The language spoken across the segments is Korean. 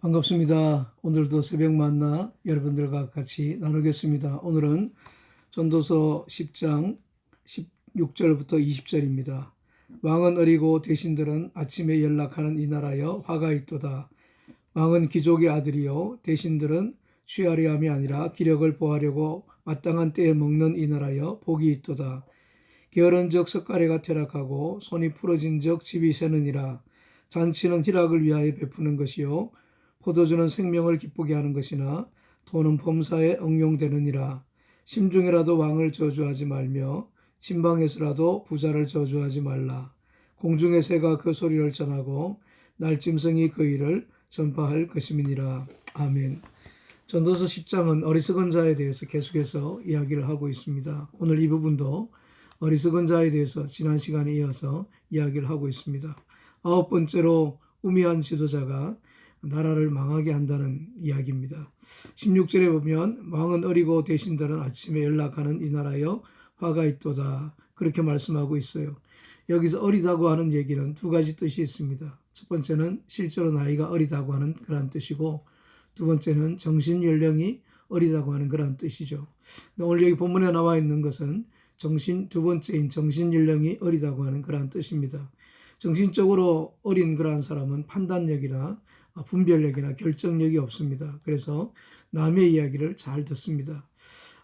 반갑습니다. 오늘도 새벽 만나 여러분들과 같이 나누겠습니다. 오늘은 전도서 10장 16절부터 20절입니다. 왕은 어리고 대신들은 아침에 연락하는 이 나라여 화가 있도다. 왕은 귀족의 아들이요 대신들은 취하려 함이 아니라 기력을 보하려고 마땅한 때에 먹는 이 나라여 복이 있도다. 게으른 적 석가래가 퇴락하고 손이 풀어진 적 집이 새느니라. 잔치는 희락을 위하여 베푸는 것이요 포도주는 생명을 기쁘게 하는 것이나 돈은 범사에 응용되느니라. 심중에라도 왕을 저주하지 말며 진방에서라도 부자를 저주하지 말라. 공중의 새가 그 소리를 전하고 날짐승이 그 일을 전파할 것임이니라. 아멘. 전도서 10장은 어리석은 자에 대해서 계속해서 이야기를 하고 있습니다. 오늘 이 부분도 어리석은 자에 대해서 지난 시간에 이어서 이야기를 하고 있습니다. 아홉 번째로 우미한 지도자가 나라를 망하게 한다는 이야기입니다. 16절에 보면 왕은 어리고 대신들은 아침에 연락하는 이 나라여 화가 있도다. 그렇게 말씀하고 있어요. 여기서 어리다고 하는 얘기는 두 가지 뜻이 있습니다. 첫 번째는 실제로 나이가 어리다고 하는 그런 뜻이고 두 번째는 정신 연령이 어리다고 하는 그런 뜻이죠. 오늘 여기 본문에 나와 있는 것은 정신 두 번째인 정신 연령이 어리다고 하는 그런 뜻입니다. 정신적으로 어린 그러한 사람은 판단력이나 분별력이나 결정력이 없습니다. 그래서 남의 이야기를 잘 듣습니다.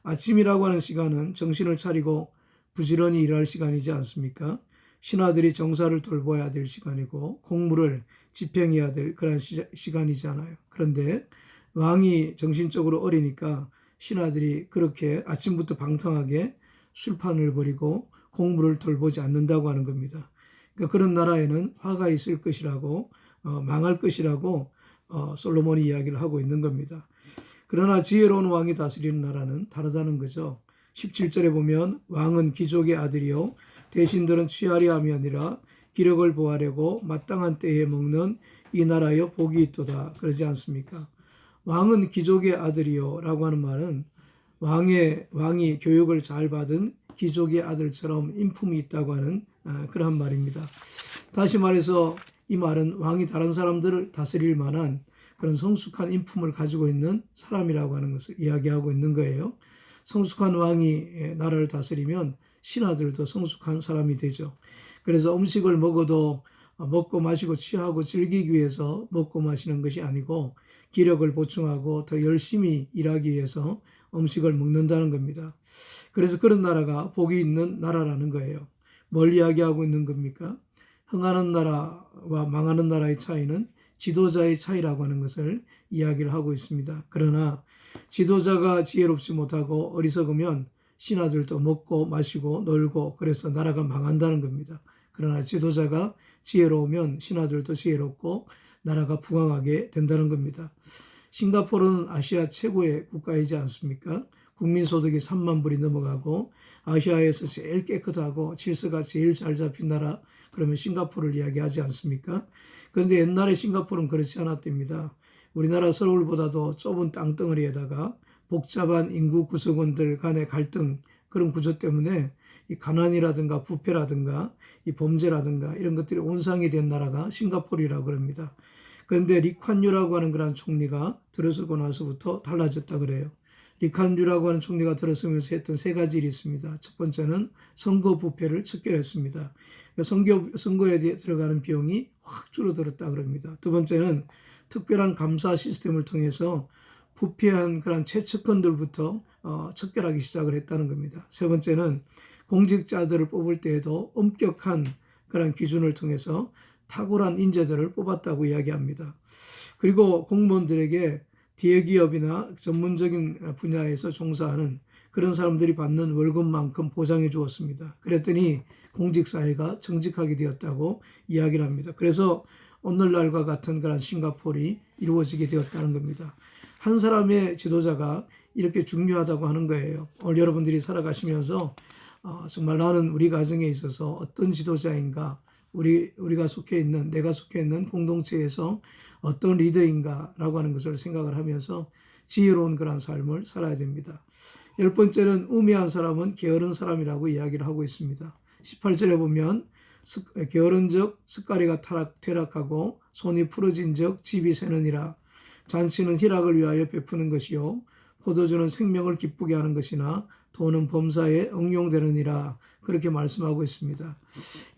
아침이라고 하는 시간은 정신을 차리고 부지런히 일할 시간이지 않습니까? 신하들이 정사를 돌봐야 될 시간이고 공무를 집행해야 될 그런 시, 간이잖아요 그런데 왕이 정신적으로 어리니까 신하들이 그렇게 아침부터 방탕하게 술판을 벌이고 공무를 돌보지 않는다고 하는 겁니다. 그러니까 그런 나라에는 화가 있을 것이라고 어, 망할 것이라고 어, 솔로몬이 이야기를 하고 있는 겁니다. 그러나 지혜로운 왕이 다스리는 나라는 다르다는 거죠. 17절에 보면 왕은 귀족의 아들이요 대신들은 취하려 함이 아니라 기력을 보하려고 마땅한 때에 먹는 이 나라여 복이 있도다 그러지 않습니까? 왕은 귀족의 아들이요라고 하는 말은 왕의 왕이 교육을 잘 받은 귀족의 아들처럼 인품이 있다고 하는 아, 그러한 말입니다. 다시 말해서 이 말은 왕이 다른 사람들을 다스릴 만한 그런 성숙한 인품을 가지고 있는 사람이라고 하는 것을 이야기하고 있는 거예요. 성숙한 왕이 나라를 다스리면 신하들도 성숙한 사람이 되죠. 그래서 음식을 먹어도 먹고 마시고 취하고 즐기기 위해서 먹고 마시는 것이 아니고 기력을 보충하고 더 열심히 일하기 위해서 음식을 먹는다는 겁니다. 그래서 그런 나라가 복이 있는 나라라는 거예요. 뭘 이야기하고 있는 겁니까? 흥하는 나라와 망하는 나라의 차이는 지도자의 차이라고 하는 것을 이야기를 하고 있습니다. 그러나 지도자가 지혜롭지 못하고 어리석으면 신하들도 먹고 마시고 놀고 그래서 나라가 망한다는 겁니다. 그러나 지도자가 지혜로우면 신하들도 지혜롭고 나라가 부강하게 된다는 겁니다. 싱가포르는 아시아 최고의 국가이지 않습니까? 국민소득이 3만 불이 넘어가고 아시아에서 제일 깨끗하고 질서가 제일 잘 잡힌 나라 그러면 싱가포르를 이야기하지 않습니까? 그런데 옛날에 싱가포르는 그렇지 않았답니다. 우리나라 서울보다도 좁은 땅덩어리에다가 복잡한 인구 구성원들 간의 갈등 그런 구조 때문에 이 가난이라든가 부패라든가 이 범죄라든가 이런 것들이 온상이 된 나라가 싱가포르라고 그럽니다. 그런데 리콴유라고 하는 그런 총리가 들어서고 나서부터 달라졌다 그래요. 리칸주라고 하는 총리가 들어서면서 했던 세 가지 일이 있습니다. 첫 번째는 선거 부패를 척결했습니다. 선거, 선거에 들어가는 비용이 확 줄어들었다 그럽니다. 두 번째는 특별한 감사 시스템을 통해서 부패한 그런 최측근들부터 어, 척결하기 시작을 했다는 겁니다. 세 번째는 공직자들을 뽑을 때에도 엄격한 그런 기준을 통해서 탁월한 인재들을 뽑았다고 이야기합니다. 그리고 공무원들에게 대기업이나 전문적인 분야에서 종사하는 그런 사람들이 받는 월급만큼 보장해 주었습니다. 그랬더니 공직사회가 정직하게 되었다고 이야기를 합니다. 그래서 오늘날과 같은 그런 싱가폴이 이루어지게 되었다는 겁니다. 한 사람의 지도자가 이렇게 중요하다고 하는 거예요. 오늘 여러분들이 살아가시면서 어, 정말 나는 우리 가정에 있어서 어떤 지도자인가, 우리 우리가 속해 있는 내가 속해 있는 공동체에서 어떤 리더인가라고 하는 것을 생각을 하면서 지혜로운 그런 삶을 살아야 됩니다. 열 번째는 우매한 사람은 게으른 사람이라고 이야기를 하고 있습니다. 18절에 보면 게으른 적 습가리가 타락, 퇴락하고 손이 풀어진 적 집이 새느니라. 잔치는 희락을 위하여 베푸는 것이요 포도주는 생명을 기쁘게 하는 것이나 돈은 범사에 응용되느니라 그렇게 말씀하고 있습니다.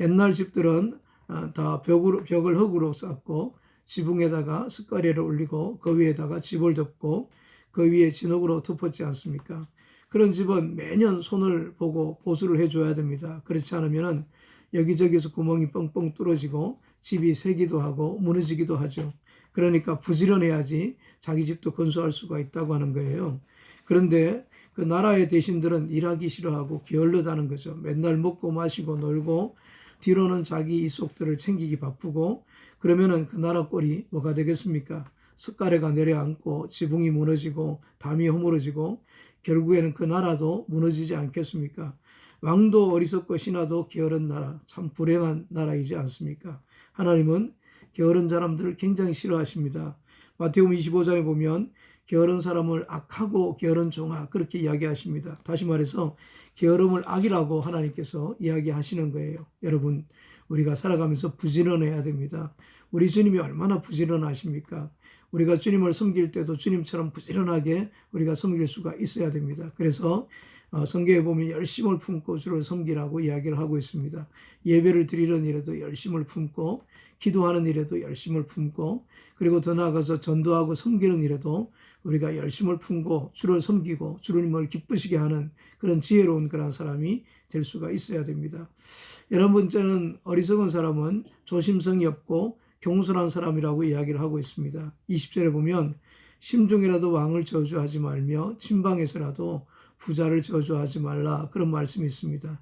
옛날 집들은 아, 다 벽으로, 벽을 흙으로 쌓고 지붕에다가 흙가리를 올리고 그 위에다가 집을 덮고 그 위에 진흙으로 덮었지 않습니까? 그런 집은 매년 손을 보고 보수를 해줘야 됩니다. 그렇지 않으면은 여기저기서 구멍이 뻥뻥 뚫어지고 집이 새기도 하고 무너지기도 하죠. 그러니까 부지런해야지 자기 집도 건수할 수가 있다고 하는 거예요. 그런데 그 나라의 대신들은 일하기 싫어하고 게을르다는 거죠. 맨날 먹고 마시고 놀고 뒤로는 자기 이속들을 챙기기 바쁘고 그러면은 그 나라 꼴이 뭐가 되겠습니까? 숟가래가 내려앉고 지붕이 무너지고 담이 허물어지고 결국에는 그 나라도 무너지지 않겠습니까? 왕도 어리석고 신하도 게으른 나라, 참 불행한 나라이지 않습니까? 하나님은 게으른 사람들을 굉장히 싫어하십니다. 마태복음 25장에 보면 게으른 사람을 악하고 게으른 종아 그렇게 이야기하십니다. 다시 말해서 게으름을 악이라고 하나님께서 이야기하시는 거예요. 여러분 우리가 살아가면서 부지런해야 됩니다. 우리 주님이 얼마나 부지런하십니까? 우리가 주님을 섬길 때도 주님처럼 부지런하게 우리가 섬길 수가 있어야 됩니다. 그래서 어, 성경에 보면 열심을 품고 주를 섬기라고 이야기를 하고 있습니다. 예배를 드리는 일에도 열심을 품고 기도하는 일에도 열심을 품고 그리고 더 나아가서 전도하고 섬기는 일에도 우리가 열심을 품고 주를 섬기고 주님을 기쁘시게 하는 그런 지혜로운 그런 사람이 될 수가 있어야 됩니다. 열한 번째는 어리석은 사람은 조심성이 없고 경솔한 사람이라고 이야기를 하고 있습니다. 20절에 보면 심중이라도 왕을 저주하지 말며 침방에서라도 부자를 저주하지 말라 그런 말씀이 있습니다.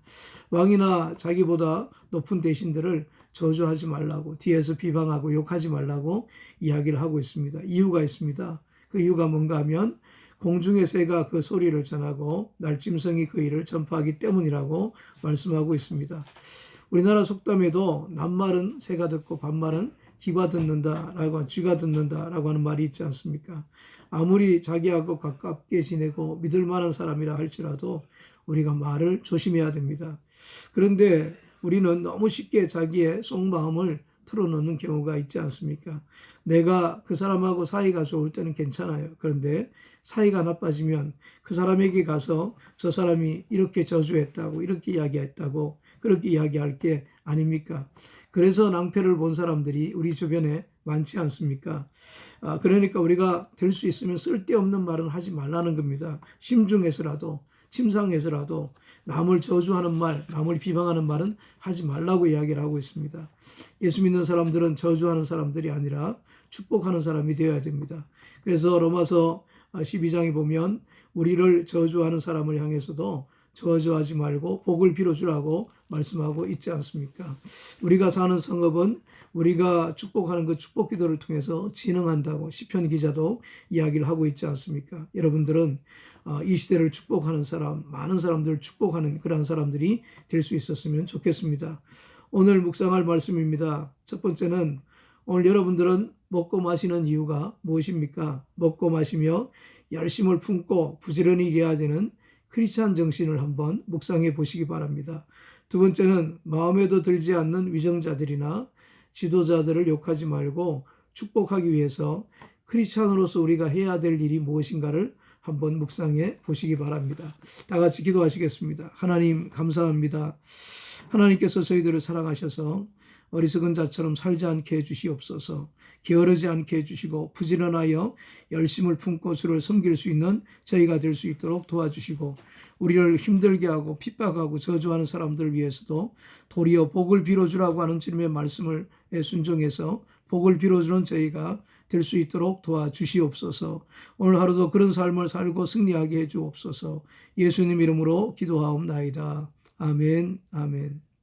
왕이나 자기보다 높은 대신들을 저주하지 말라고 뒤에서 비방하고 욕하지 말라고 이야기를 하고 있습니다. 이유가 있습니다. 그 이유가 뭔가 하면 공중의 새가 그 소리를 전하고 날짐승이 그 일을 전파하기 때문이라고 말씀하고 있습니다. 우리나라 속담에도 남말은 새가 듣고 반말은 기가 듣는다라고 쥐가 듣는다라고 하는 말이 있지 않습니까? 아무리 자기하고 가깝게 지내고 믿을 만한 사람이라 할지라도 우리가 말을 조심해야 됩니다. 그런데 우리는 너무 쉽게 자기의 속마음을 털어놓는 경우가 있지 않습니까? 내가 그 사람하고 사이가 좋을 때는 괜찮아요. 그런데 사이가 나빠지면 그 사람에게 가서 저 사람이 이렇게 저주했다고, 이렇게 이야기했다고, 그렇게 이야기할 게 아닙니까? 그래서 낭패를 본 사람들이 우리 주변에 많지 않습니까? 아, 그러니까 우리가 될 수 있으면 쓸데없는 말은 하지 말라는 겁니다. 심중에서라도, 침상에서라도 남을 저주하는 말, 남을 비방하는 말은 하지 말라고 이야기를 하고 있습니다. 예수 믿는 사람들은 저주하는 사람들이 아니라 축복하는 사람이 되어야 됩니다. 그래서 로마서 12장에 보면 우리를 저주하는 사람을 향해서도 저주하지 말고 복을 빌어주라고 말씀하고 있지 않습니까? 우리가 사는 성읍은 우리가 축복하는 그 축복 기도를 통해서 진흥한다고 시편 기자도 이야기를 하고 있지 않습니까? 여러분들은 어, 이 시대를 축복하는 사람, 많은 사람들을 축복하는 그러한 사람들이 될 수 있었으면 좋겠습니다. 오늘 묵상할 말씀입니다. 첫 번째는 오늘 여러분들은 먹고 마시는 이유가 무엇입니까? 먹고 마시며 열심을 품고 부지런히 일해야 되는 크리스찬 정신을 한번 묵상해 보시기 바랍니다. 두 번째는 마음에도 들지 않는 위정자들이나 지도자들을 욕하지 말고 축복하기 위해서 크리스찬으로서 우리가 해야 될 일이 무엇인가를 한번 묵상해 보시기 바랍니다. 다 같이 기도하시겠습니다. 하나님 감사합니다. 하나님께서 저희들을 사랑하셔서 어리석은 자처럼 살지 않게 해주시옵소서. 게으르지 않게 해주시고 부지런하여 열심을 품고 주를 섬길 수 있는 저희가 될 수 있도록 도와주시고 우리를 힘들게 하고 핍박하고 저주하는 사람들 위해서도 도리어 복을 빌어주라고 하는 주님의 말씀을 순종해서 복을 빌어주는 저희가 될수 있도록 도와주시옵소서. 오늘 하루도 그런 삶을 살고 승리하게 해주옵소서. 예수님 이름으로 기도하옵나이다. 아멘, 아멘.